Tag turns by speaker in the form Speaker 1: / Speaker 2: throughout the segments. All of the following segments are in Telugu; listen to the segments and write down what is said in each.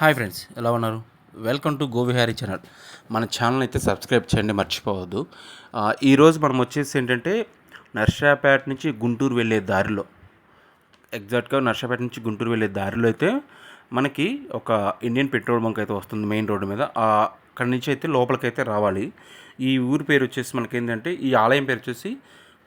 Speaker 1: హాయ్ ఫ్రెండ్స్ ఎలా ఉన్నారు? Welcome to Govihari channel. మన ఛానల్ అయితే సబ్స్క్రైబ్ చేయండి మర్చిపోవద్దు. ఈరోజు మనం వచ్చేసి ఏంటంటే నర్సాపేట నుంచి గుంటూరు వెళ్ళే దారిలో. ఎగ్జాక్ట్గా నర్సాపేట నుంచి గుంటూరు వెళ్ళే దారిలో అయితే మనకి ఒక ఇండియన్ పెట్రోల్ బంక్ అయితే వస్తుంది మెయిన్ రోడ్డు మీద. అక్కడి నుంచి అయితే లోపలికైతే రావాలి. ఈ ఊరి పేరు వచ్చేసి మనకి ఏంటంటే ఈ ఆలయం పేరు వచ్చేసి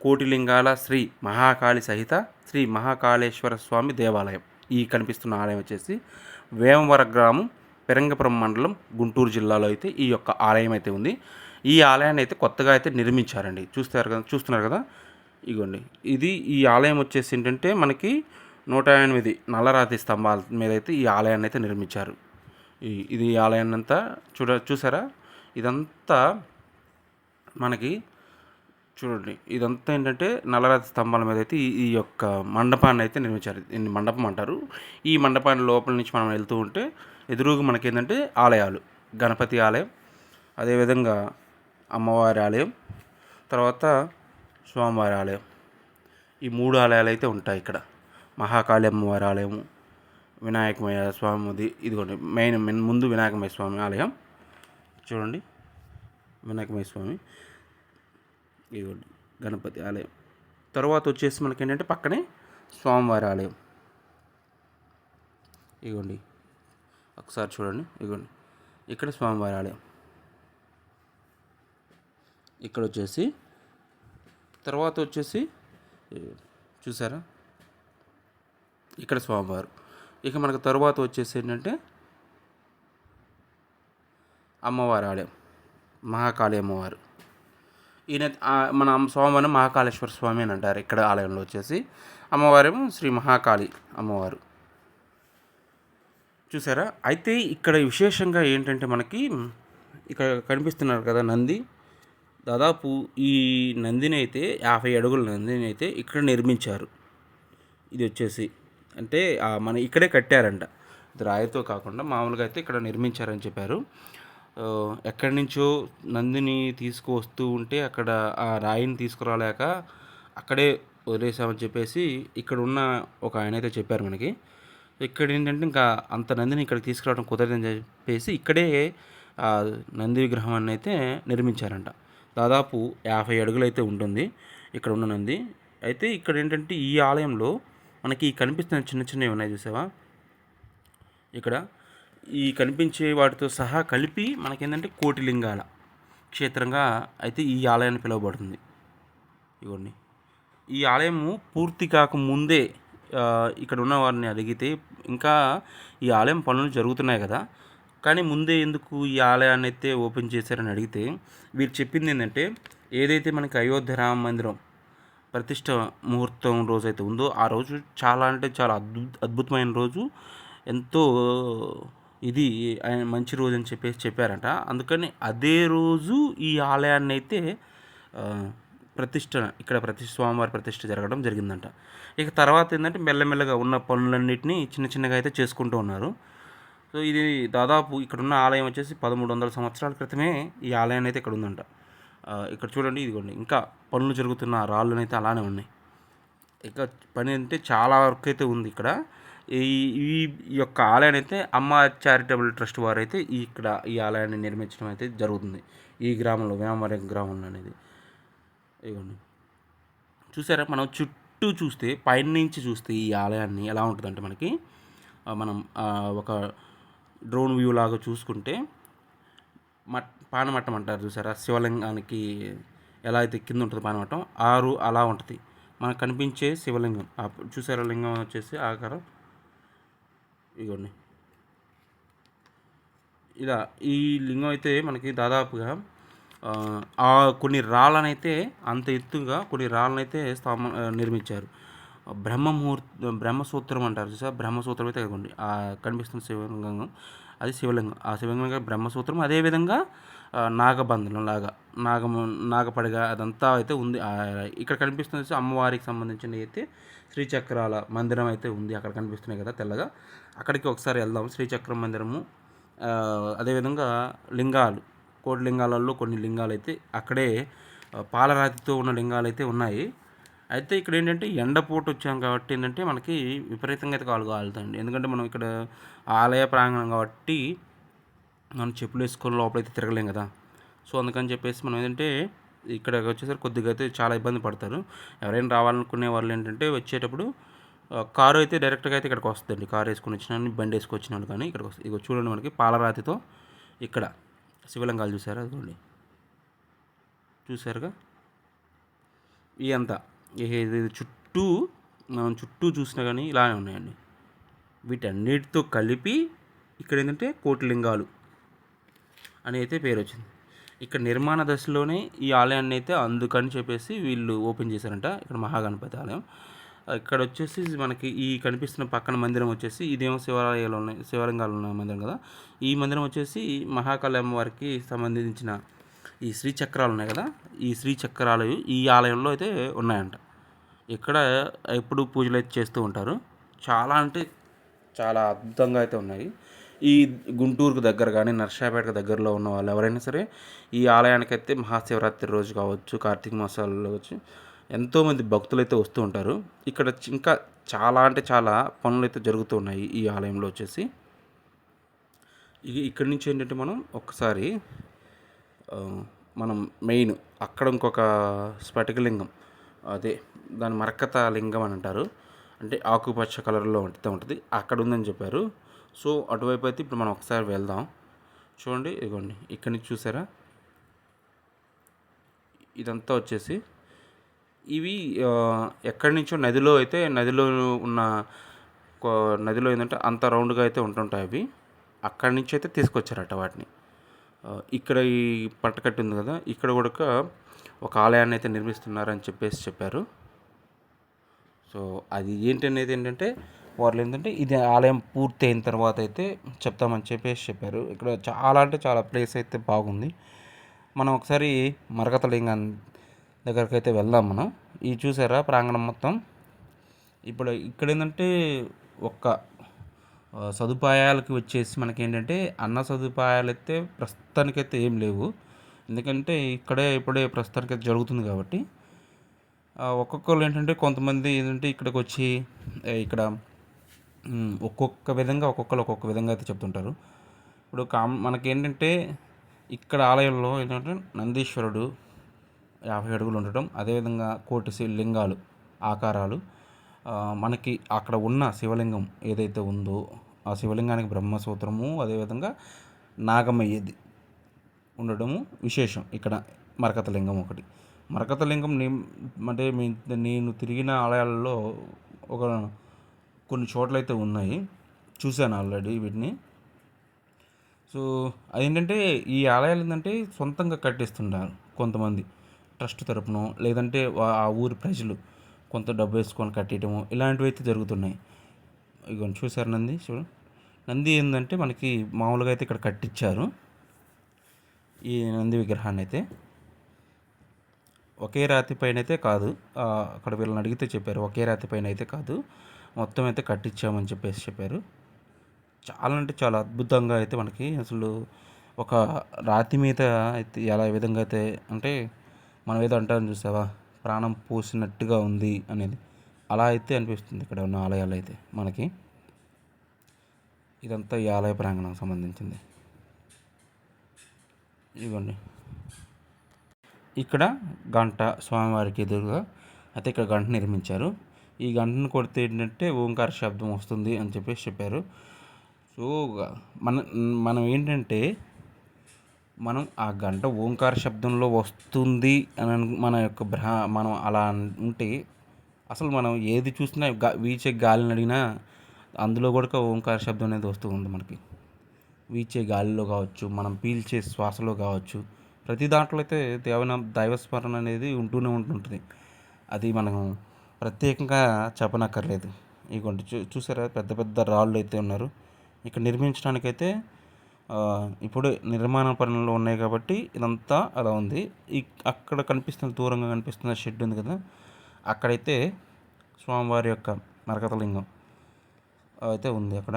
Speaker 1: కోటిలింగాల శ్రీ మహాకాళి సహిత శ్రీ మహాకాళేశ్వర స్వామి దేవాలయం. ఈ కనిపిస్తున్న ఆలయం వచ్చేసి వేమవర గ్రామం పెరంగపురం మండలం గుంటూరు జిల్లాలో అయితే ఈ యొక్క ఆలయం అయితే ఉంది. ఈ ఆలయాన్ని అయితే కొత్తగా అయితే నిర్మించారండి. చూస్తారు కదా చూస్తున్నారు కదా? ఇగోండి. ఇది ఈ ఆలయం వచ్చేసి ఏంటంటే మనకి నూట ఎనిమిది నల్లరాతి స్తంభాల మీద అయితే ఈ ఆలయాన్ని అయితే నిర్మించారు. ఈ ఇది ఈ ఆలయాన్ని అంతా చూడ చూసారా? ఇదంతా మనకి చూడండి ఇదంతా ఏంటంటే నల్లరాతి స్తంభాల మీద అయితే ఈ- యొక్క మండపాన్ని అయితే నిర్మించారు. దీన్ని మండపం అంటారు. ఈ మండపాన్ని లోపల నుంచి మనం వెళ్తూ ఉంటే ఎదురుగా మనకి ఏంటంటే ఆలయాలు. గణపతి ఆలయం అదేవిధంగా అమ్మవారి ఆలయం తర్వాత స్వామివారి ఆలయం. ఈ మూడు ఆలయాలు అయితే ఉంటాయి ఇక్కడ. మహాకాళి అమ్మవారి ఆలయము వినాయకమయ్య స్వామిది ఇదిగోండి మెయిన్ మెయిన్ ముందు వినాయకమయ్య స్వామి ఆలయం. చూడండి వినాయకమయ్య స్వామి. ఇదిగోండి గణపతి ఆలయం. తర్వాత వచ్చేసి మనకి ఏంటంటే పక్కనే స్వామివారి ఆలయం. ఇదిగోండి ఒకసారి చూడండి ఇదిగోండి ఇక్కడ స్వామివారి ఆలయం. ఇక్కడ వచ్చేసి తర్వాత వచ్చేసి చూసారా? ఇక్కడ స్వామివారు. ఇక మనకు తర్వాత వచ్చేసి ఏంటంటే అమ్మవారి ఆలయం మహాకాళి అమ్మవారు. ఈయన మన అమ్మ- స్వామివారిని మహాకాళేశ్వర స్వామి అని అంటారు ఇక్కడ ఆలయంలో వచ్చేసి. అమ్మవారేమో శ్రీ మహాకాళి అమ్మవారు. చూసారా? అయితే ఇక్కడ విశేషంగా ఏంటంటే మనకి ఇక్కడ కనిపిస్తున్నారు కదా నంది. దాదాపు ఈ నందిని అయితే యాభై అడుగుల నందిని అయితే ఇక్కడ నిర్మించారు. ఇది వచ్చేసి అంటే మన ఇక్కడే కట్టారంట. రాయితో కాకుండా మామూలుగా అయితే ఇక్కడ నిర్మించారని చెప్పారు. ఎక్కడి నుంచో నందిని తీసుకువస్తూ ఉంటే అక్కడ ఆ రాయిని తీసుకురాలేక అక్కడే వదిలేసామని చెప్పేసి ఇక్కడ ఉన్న ఒక ఆయన అయితే చెప్పారు మనకి. ఇక్కడ ఏంటంటే ఇంకా అంత నందిని ఇక్కడికి తీసుకురావడం కుదరదని చెప్పేసి ఇక్కడే ఆ నంది విగ్రహాన్ని అయితే నిర్మించారంట. దాదాపు యాభై అడుగులు అయితే ఉంటుంది ఇక్కడ ఉన్న నంది. అయితే ఇక్కడ ఏంటంటే ఈ ఆలయంలో మనకి కనిపిస్తున్న చిన్న చిన్నవి ఉన్నాయి చూసావా? ఇక్కడ ఈ కనిపించే వాటితో సహా కలిపి మనకేంటంటే కోటిలింగాల. క్షేత్రంగా అయితే ఈ ఆలయాన్ని పిలువబడుతుంది. ఇవ్వండి ఈ ఆలయము పూర్తి కాకముందే ఇక్కడ ఉన్న వారిని అడిగితే ఇంకా ఈ ఆలయం పనులు జరుగుతున్నాయి కదా. కానీ ముందే ఎందుకు ఈ ఆలయాన్ని అయితే ఓపెన్ చేశారని అడిగితే వీరు చెప్పింది ఏంటంటే ఏదైతే మనకి అయోధ్య రామ మందిరం ప్రతిష్ట ముహూర్తం రోజు అయితే ఉందో ఆ రోజు చాలా అంటే చాలా అద్భుత అద్భుతమైన రోజు. ఎంతో ఇది ఆయన మంచి రోజు అని చెప్పేసి చెప్పారంట. అందుకని అదే రోజు ఈ ఆలయాన్ని అయితే ప్రతిష్ట ఇక్కడ ప్రతి స్వామివారి ప్రతిష్ట జరగడం జరిగిందంట. ఇక తర్వాత ఏంటంటే మెల్లమెల్లగా ఉన్న పనులన్నింటినీ చిన్న చిన్నగా అయితే చేసుకుంటూ ఉన్నారు. సో ఇది దాదాపు ఇక్కడ ఉన్న ఆలయం వచ్చేసి పదమూడు వందల సంవత్సరాల క్రితమే ఈ ఆలయాన్ని అయితే ఇక్కడ ఉందంట. ఇక్కడ చూడండి ఇదిగోండి ఇంకా పనులు జరుగుతున్న రాళ్ళనైతే అలానే ఉన్నాయి. ఇక పని అంటే చాలా వరకు అయితే ఉంది ఇక్కడ. ఈ ఈ యొక్క ఆలయాన్ని అయితే అమ్మ చారిటబుల్ ట్రస్ట్ వారు అయితే ఈ ఇక్కడ ఈ ఆలయాన్ని నిర్మించడం అయితే జరుగుతుంది. ఈ గ్రామంలో వేమవరం గ్రామంలో అనేది. ఇవ్వండి చూసారా? మనం చుట్టూ చూస్తే పైన నుంచి చూస్తే ఈ ఆలయాన్ని ఎలా ఉంటుందంటే మనకి మనం ఒక డ్రోన్ వ్యూ లాగా చూసుకుంటే మట్ పానమట్టం అంటారు చూసారా? శివలింగానికి ఎలా అయితే కింద ఉంటుంది పానమట్టం ఆరు అలా ఉంటుంది. మనకు కనిపించే శివలింగం. చూసారా? లింగం వచ్చేసి ఆకారం ఇగోండి. ఇలా ఈ లింగం అయితే మనకి దాదాపుగా ఆ, కొన్ని రాళ్ళనైతే అంత ఎత్తుగా కొన్ని రాళ్ళనైతే స్థామ నిర్మించారు. బ్రహ్మముహూర్త బ్రహ్మసూత్రం అంటారు చూసా బ్రహ్మసూత్రం అయితే కనిపిస్తుంది కనిపిస్తున్న శివలింగం. అది శివలింగం. ఆ శివలింగం బ్రహ్మసూత్రం. అదేవిధంగా నాగబంధనం లాగా నాగము నాగపడిగ అదంతా అయితే ఉంది. ఇక్కడ కనిపిస్తుంది అమ్మవారికి సంబంధించిన అయితే శ్రీచక్రాల మందిరం అయితే ఉంది. అక్కడ కనిపిస్తున్నాయి కదా తెల్లగా. అక్కడికి ఒకసారి వెళ్దాం. శ్రీచక్రం మందిరము అదేవిధంగా లింగాలు కోటి లింగాలలో కొన్ని లింగాలు అయితే అక్కడే పాలరాతితో ఉన్న లింగాలు అయితే ఉన్నాయి. అయితే ఇక్కడ ఏంటంటే ఎండపోటు వచ్చాం కాబట్టి ఏంటంటే మనకి విపరీతంగా అయితే కాలు కాలుతుంది. ఎందుకంటే మనం ఇక్కడ ఆలయ ప్రాంగణం కాబట్టి మనం చెప్పులు వేసుకొని లోపలైతే తిరగలేం కదా. సో అందుకని చెప్పేసి మనం ఏంటంటే ఇక్కడ వచ్చేసరికి కొద్దిగా అయితే చాలా ఇబ్బంది పడతారు. ఎవరైనా రావాలనుకునే వాళ్ళు ఏంటంటే వచ్చేటప్పుడు కారు అయితే డైరెక్ట్గా అయితే ఇక్కడికి వస్తుందండి. కారు వేసుకొని వచ్చిన బండి వేసుకొచ్చిన వాళ్ళు కానీ ఇక్కడికి వస్తుంది. ఇక చూడండి మనకి పాలరాతితో ఇక్కడ శివలింగాలు చూసారా? అదిగోండి. చూసారుగా? ఈ అంతా. చుట్టూ మనం చుట్టూ చూసినా కానీ ఇలానే ఉన్నాయండి. వీటన్నిటితో కలిపి ఇక్కడ ఏంటంటే కోటిలింగాలు. అని అయితే పేరు వచ్చింది ఇక్కడ నిర్మాణ దశలోనే ఈ ఆలయాన్ని అయితే అందుకని చెప్పేసి వీళ్ళు ఓపెన్ చేశారంట. ఇక్కడ మహాగణపతి ఆలయం. ఇక్కడ వచ్చేసి మనకి ఈ కనిపిస్తున్న పక్కన మందిరం వచ్చేసి ఇదేమో శివాలయాలు ఉన్నాయి శివలింగాలు ఉన్న మందిరం కదా. ఈ మందిరం వచ్చేసి మహాకాళి అమ్మవారికి సంబంధించిన ఈ శ్రీచక్రాలు ఉన్నాయి కదా. ఈ శ్రీ చక్రాలు ఈ ఆలయంలో అయితే ఉన్నాయంట. ఇక్కడ ఎప్పుడు పూజలు అయితే చేస్తూ ఉంటారు. చాలా అంటే చాలా అద్భుతంగా అయితే ఉన్నాయి. ఈ గుంటూరుకు దగ్గర కానీ నర్సాపేటకు దగ్గరలో ఉన్న వాళ్ళు ఎవరైనా సరే ఈ ఆలయానికి అయితే మహాశివరాత్రి రోజు కావచ్చు కార్తీక మాసాల్లో కావచ్చు ఎంతోమంది భక్తులు అయితే వస్తూ ఉంటారు. ఇక్కడ ఇంకా చాలా అంటే చాలా పనులు అయితే జరుగుతూ ఉన్నాయి ఈ ఆలయంలో వచ్చేసి. ఇక ఇక్కడి నుంచి ఏంటంటే మనం ఒక్కసారి మనం మెయిన్ అక్కడ ఇంకొక స్ఫటికలింగం అదే దాని మరకత లింగం అని అంటారు. అంటే ఆకుపచ్చ కలర్లో ఉంటే ఉంటుంది. అక్కడ ఉందని చెప్పారు. సో అటువైపు అయితే ఇప్పుడు మనం ఒకసారి వెళ్దాం. చూడండి ఇదిగోండి ఇక్కడి నుంచి చూసారా? ఇదంతా వచ్చేసి ఇవి ఎక్కడి నుంచో నదిలో అయితే నదిలో ఉన్న నదిలో ఏంటంటే అంత రౌండ్గా అయితే ఉంటుంటాయి అవి. అక్కడి నుంచి అయితే తీసుకొచ్చారట వాటిని. ఇక్కడ ఈ పట్టకట్టు ఉంది కదా ఇక్కడ కూడా ఒక ఆలయాన్ని అయితే నిర్మిస్తున్నారని చెప్పేసి చెప్పారు. సో అది ఏంటి అనేది ఏంటంటే వాళ్ళు ఏంటంటే ఇది ఆలయం పూర్తి అయిన తర్వాత అయితే చెప్తామని చెప్పేసి చెప్పారు. ఇక్కడ చాలా అంటే చాలా ప్లేస్ అయితే బాగుంది. మనం ఒకసారి మరకతలింగం దగ్గరికి అయితే వెళ్దాం మనం. ఇది చూసారా ప్రాంగణం మొత్తం? ఇప్పుడు ఇక్కడ ఏంటంటే ఒక్క సదుపాయాలకి వచ్చేసి మనకి ఏంటంటే అన్న సదుపాయాలు అయితే ప్రస్తుతానికైతే ఏం లేవు. ఎందుకంటే ఇక్కడే ఇప్పుడే ప్రస్తుతానికి అయితే జరుగుతుంది కాబట్టి ఒక్కొక్కరు ఏంటంటే కొంతమంది ఏంటంటే ఇక్కడికి వచ్చి ఇక్కడ ఒక్కొక్క విధంగా ఒక్కొక్కరు ఒక్కొక్క విధంగా అయితే చెప్తుంటారు. ఇప్పుడు కామ్ మనకేంటంటే ఇక్కడ ఆలయంలో ఏంటంటే నందీశ్వరుడు యాభై అడుగులు ఉండటం అదేవిధంగా కోటి లింగాలు ఆకారాలు. మనకి అక్కడ ఉన్న శివలింగం ఏదైతే ఉందో ఆ శివలింగానికి బ్రహ్మసూత్రము అదేవిధంగా నాగమయ్యేది ఉండడము విశేషం. ఇక్కడ మరకతలింగం ఒకటి. మరకతలింగం నే అంటే నేను తిరిగిన ఆలయాలలో ఒక కొన్ని చోట్లయితే ఉన్నాయి. చూశాను ఆల్రెడీ వీటిని. సో అదేంటంటే ఈ ఆలయాలు ఏంటంటే సొంతంగా కట్టిస్తున్నారు కొంతమంది. ట్రస్ట్ తరపున లేదంటే ఆ ఊరి ప్రజలు కొంత డబ్బు వేసుకొని కట్టేయటము ఇలాంటివి అయితే జరుగుతున్నాయి. ఇగో చూసారు నంది చూడు. నంది ఏంటంటే మనకి మామూలుగా అయితే ఇక్కడ కట్టించారు ఈ నంది విగ్రహాన్ని అయితే. ఒకే రాతి పైన అయితే కాదు. అక్కడ వీళ్ళని అడిగితే చెప్పారు. ఒకే రాతి పైన అయితే కాదు. మొత్తం అయితే కట్టించామని చెప్పేసి చెప్పారు. చాలా అంటే చాలా అద్భుతంగా అయితే మనకి అసలు ఒక రాతి మీద అయితే ఎలా ఏ విధంగా అయితే అంటే మనం ఏదో అంటారని చూసావా? ప్రాణం పోసినట్టుగా ఉంది అనేది. అలా అయితే అనిపిస్తుంది ఇక్కడ ఉన్న ఆలయాలు అయితే మనకి. ఇదంతా ఈ ఆలయ ప్రాంగణం సంబంధించింది. ఇవ్వండి. ఇక్కడ గంట స్వామివారికి ఎదురుగా అయితే ఇక్కడ గంట నిర్మించారు. ఈ గంటను కొడితే ఏంటంటే ఓంకార శబ్దం వస్తుంది అని చెప్పేసి చెప్పారు. సో మన మనం ఏంటంటే మనం ఆ గంట ఓంకార శబ్దంలో వస్తుంది అని మన యొక్క బ్రహ మనం అలా ఉంటే అసలు మనం ఏది చూసినా గా వీచే గాలిని అడిగినా అందులో కూడా ఓంకార శబ్దం అనేది వస్తూ ఉంది మనకి. వీచే గాలిలో కావచ్చు మనం పీల్చే శ్వాసలో కావచ్చు ప్రతి దాంట్లో అయితే దేవన దైవస్మరణ అనేది ఉంటూనే ఉంటుంటుంది. అది మనం ప్రత్యేకంగా చెప్పనక్కర్లేదు. ఇగోండి చూ చూసారా? పెద్ద పెద్ద రాళ్ళు అయితే ఉన్నారు. ఇక్కడ నిర్మించడానికైతే ఇప్పుడు నిర్మాణ పనులు ఉన్నాయి కాబట్టి ఇదంతా అలా ఉంది. ఈ అక్కడ కనిపిస్తున్న దూరంగా కనిపిస్తున్న షెడ్ ఉంది కదా? అక్కడైతే స్వామివారి యొక్క మరకతలింగం అయితే ఉంది అక్కడ.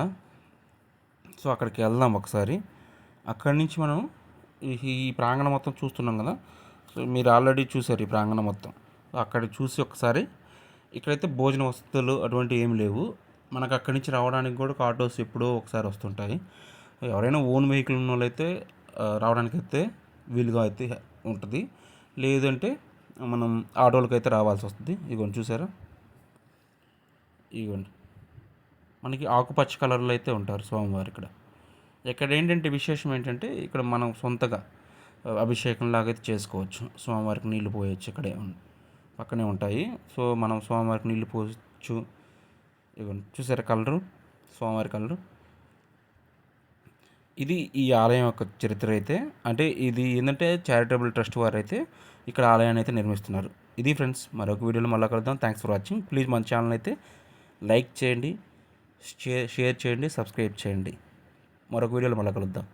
Speaker 1: సో అక్కడికి వెళ్దాం ఒకసారి. అక్కడి నుంచి మనం ఈ ఈ ప్రాంగణం మొత్తం చూస్తున్నాం కదా? సో మీరు ఆల్రెడీ చూసారు ఈ ప్రాంగణం మొత్తం. సో అక్కడ చూసి ఒకసారి ఇక్కడైతే భోజన వసతులు అటువంటివి ఏమి లేవు. మనకు అక్కడి నుంచి రావడానికి కూడా ఆటోస్ ఎప్పుడో ఒకసారి వస్తుంటాయి. ఎవరైనా ఓన్ వెహికల్ ఉన్న వాళ్ళైతే రావడానికి అయితే వీలుగా అయితే ఉంటుంది. లేదంటే మనం ఆటోలకి అయితే రావాల్సి వస్తుంది. ఇదిగోండి చూసారా? ఇదిగోండి మనకి ఆకుపచ్చ కలర్లో అయితే ఉంటారు స్వామివారు ఇక్కడ. ఇక్కడ ఏంటంటే విశేషం ఏంటంటే ఇక్కడ మనం సొంతగా ఆ, అభిషేకం అయితే చేసుకోవచ్చు. స్వామివారికి నీళ్ళు పోయొచ్చు ఇక్కడే పక్కనే ఉంటాయి. సో మనం స్వామివారికి నీళ్ళు పోవచ్చు ఇదిగోండి చూసారా కలరు? స్వామివారి కలరు. ఇది ఈ ఆలయం యొక్క చరిత్ర అయితే అంటే ఇది ఏంటంటే చారిటబుల్ ట్రస్ట్ వారు అయితే ఇక్కడ ఆలయాన్ని అయితే నిర్మిస్తున్నారు. ఇది ఫ్రెండ్స్ మరొక వీడియోలో మళ్ళీ కలుద్దాం. థ్యాంక్స్ ఫర్ వాచింగ్ ప్లీజ్ మన ఛానల్ అయితే లైక్ చేయండి షేర్ షేర్ చేయండి సబ్స్క్రైబ్ చేయండి. మరొక వీడియోలో మళ్ళీ కలుద్దాం.